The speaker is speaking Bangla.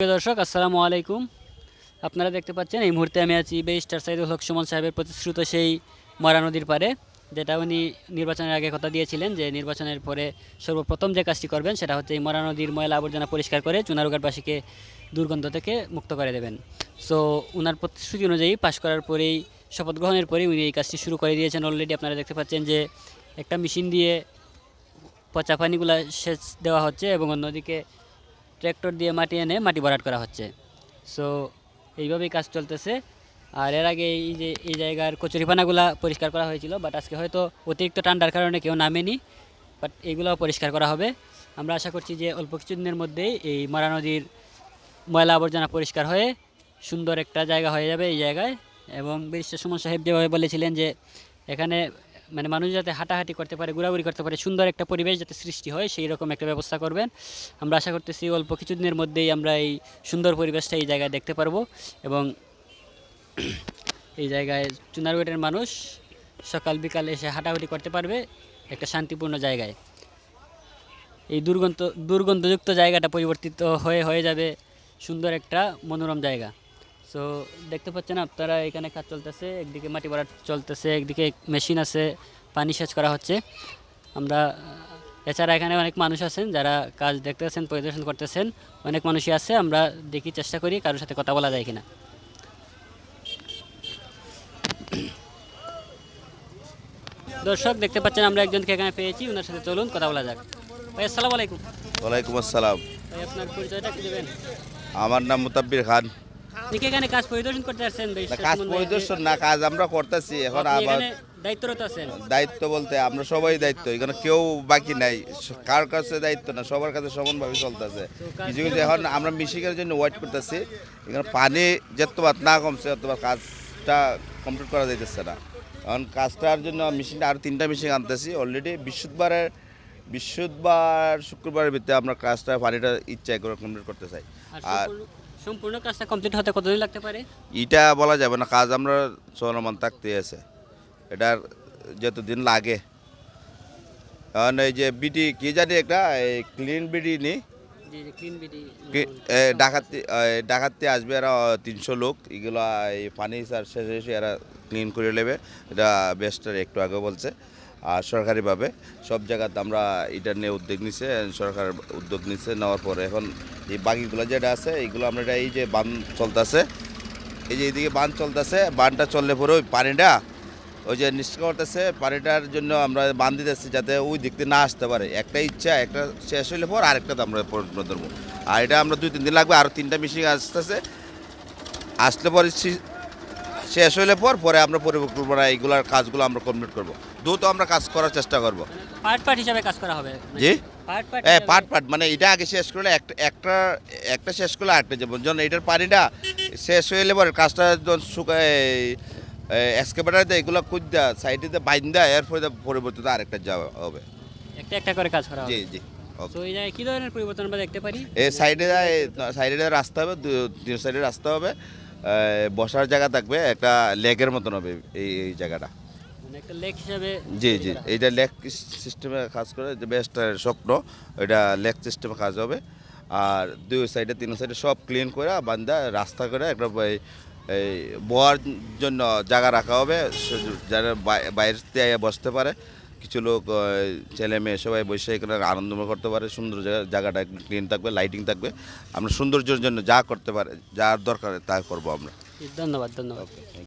প্রিয় দর্শক, আসসালামু আলাইকুম। আপনারা দেখতে পাচ্ছেন, এই মুহূর্তে আমি আছি বেস্টার সাইদুল হক সুমন সাহেবের প্রতিশ্রুত সেই মরা নদীর পারে যেটা উনি নির্বাচনের আগে কথা দিয়েছিলেন যে নির্বাচনের পরে সর্বপ্রথম যে কাজটি করবেন সেটা হচ্ছে এই মরা নদীর ময়লা আবর্জনা পরিষ্কার করে চুনারুঘাটবাসীকে দুর্গন্ধ থেকে মুক্ত করে দেবেন। সো ওনার প্রতিশ্রুতি অনুযায়ী পাশ করার পরেই, শপথ গ্রহণের পরেই উনি এই কাজটি শুরু করে দিয়েছেন অলরেডি আপনারা দেখতে পাচ্ছেন যে একটা মেশিন দিয়ে পচা পানিগুলা সেচ দেওয়া হচ্ছে এবং অন্যদিকে ট্র্যাক্টর দিয়ে মাটি এনে মাটি ভরাট করা হচ্ছে। সো এইভাবেই কাজ চলতেছে। আর এর আগে এই যে, এই জায়গার কচুরিপানাগুলা পরিষ্কার করা হয়েছিল বাট আজকে হয়তো অতিরিক্ত ঠান্ডার কারণে কেউ নামেনি বাট এগুলোও পরিষ্কার করা হবে। আমরা আশা করছি যে অল্প কিছুদিনের মধ্যেই এই মরা নদীর ময়লা আবর্জনা পরিষ্কার হয়ে সুন্দর একটা জায়গা হয়ে যাবে এই জায়গায়। এবং ব্যারিস্টার সুমন সাহেব যেভাবে বলেছিলেন যে, এখানে মানে মানুষ যাতে হাঁটাহাঁটি করতে পারে, ঘোরাঘুরি করতে পারে, সুন্দর একটা পরিবেশ যাতে সৃষ্টি হয়, সেই রকম একটা ব্যবস্থা করবেন। আমরা আশা করতেছি অল্প কিছুদিনের মধ্যেই আমরা এই সুন্দর পরিবেশটা এই জায়গায় দেখতে পারব এবং এই জায়গায় চুনারগড়ের মানুষ সকাল বিকাল এসে হাঁটাহাঁটি করতে পারবে একটা শান্তিপূর্ণ জায়গায়। এই দুর্গন্ধ দুর্গন্ধযুক্ত জায়গাটা পরিবর্তিত হয়ে হয়ে যাবে সুন্দর একটা মনোরম জায়গা। সো দেখতে পাচ্ছেন আপনারা এখানে কাজ চলতেছে একদিকে মাটি ভরা চলতেছে একদিকে মেশিন আছে পানি সেচ করা হচ্ছে। আমরা এছাড়া এখানে অনেক মানুষ আছেন যারা কাজ দেখতেছেন পরিদর্শন করতেছেন অনেক মানুষই আছে আমরা দেখি চেষ্টা করি কারোর সাথে কথা বলা যায় কিনা। দর্শক দেখতে পাচ্ছেন আমরা একজনকে এখানে পেয়েছি ওনার সাথে চলুন কথা বলা যাক। ভাই আসসালামু আলাইকুম। ওয়ালাইকুম আসসালাম। ভাই আপনার পরিচয়টা কি দেবেন। আমার নাম মুতাব্বির খান। এখানে কাজ পরিদর্শন করতে আসছেন না, কাজ পরিদর্শন না কাজ আমরা করতেছি এখন আবার দায়িত্বরত আছেন? দায়িত্ব বলতে আমরা সবাই দায়িত্ব এখানে কেউ বাকি নাই কার কাছে দায়িত্ব না সবার কাছে সমানভাবে চলতেছে। কিছু কিছু এখন আমরা মিশিকের জন্য ওয়েট করতেছি এখানে পানি যতবার না কমছে ততবার কাজটা কমপ্লিট করা যাইতেছে না। এখন কাজটার জন্য মেশিনটা আরও তিনটা মেশিন আনতেছি অলরেডি বৃহস্পতিবারের বৃহস্পতিবার শুক্রবারের ভিতরে আমরা কাজটা পানিটা ইচ্ছা করে কমপ্লিট করতে চাই। আর সম্পূর্ণ- কাজটা কমপ্লিট হতে কতদিন লাগতে পারে? এটা বলা যাবে না কাজ আমরা চলমান থাকতে আছে। এটার যতদিন লাগে। কারণ এই যে বিডি কি জানি একটা ক্লিন নি? জি ক্লিন কি- এ, ডাকাতি ডাকাতি আসবে এরা তিনশো লোক। এগুলো এই পানি শেষে এরা ক্লিন করে নেবে। এটা বেস্টার একটু আগে বলছে। আর সরকারিভাবে সব জায়গাতে আমরা এটা নিয়ে উদ্যোগ নিছে, সরকার উদ্যোগ নিচ্ছে নেওয়ার পরে এখন এই বাকিগুলো যেটা আছে, এইগুলো আমরা এটা এই যে বান চলতেছে, এই যে এইদিকে বান চলতেছে, বানটা চললে পরে ওই পানিটা, ওই যে নিষ্কার পানিটার জন্য আমরা বান দিতেছি যাতে ওই দিক থেকে না আসতে পারে। একটা ইচ্ছা, একটা শেষ হইলে পর আরেকটা তো আমরা ধরবো। আর এটা আমরা দুই, তিন দিন লাগবে, আরও তিনটা মেশিন আসতেছে। আসলে পরে শেষ হইলে পর, পরে আমরা পরিকল্পনা এইগুলার কাজগুলো আমরা কমপ্লিট করব। দ্রুত আমরা কাজ করার চেষ্টা করব। পার্ট পার্ট হিসাবে কাজ করা হবে। জি? পার্ট পার্ট হ্যাঁ পাট পাট মানে এটা আগে শেষ করলে একটা একটা একটা শেষ করলে আরেকটা যাব। যখন এটার পানিটা শেষ হইলে পরে কাজটা যখন শুকায় এক্সকেভেটার দিয়ে এগুলো কুদ্দা সাইডে বাইন্দা এরপরে পরিবর্তিত আরেকটা যাওয়া হবে। একটা একটা করে কাজ করা হবে। জি জি তো এই জায়গায় কি ধরনের পরিবর্তন আমরা দেখতে পারি? এই সাইডে সাইডে রাস্তা হবে সাইডে রাস্তা হবে। বসার জায়গা থাকবে একটা লেগের মতন হবে এই জায়গাটা। মানে জি জি। এইটা লেক সিস্টেমে কাজ করে যে বেস্ট স্বপ্ন এটা লেক সিস্টেমে কাজ হবে। আর দুই সাইডে তিন সাইডে সব ক্লিন করে বান্ধা রাস্তা করে একটা এই- বয়ার জন্য জায়গা রাখা হবে। যারা বাইরে থেকে বসতে পারে। কিছু লোক ছেলে মেয়ে সবাই বসে এখানে আনন্দ করতে পারে। সুন্দর জায়গা জায়গাটা ক্লিন থাকবে লাইটিং থাকবে। আমরা সৌন্দর্যের জন্য যা করতে পারে যা দরকার তা করব আমরা। ধন্যবাদ ধন্যবাদ।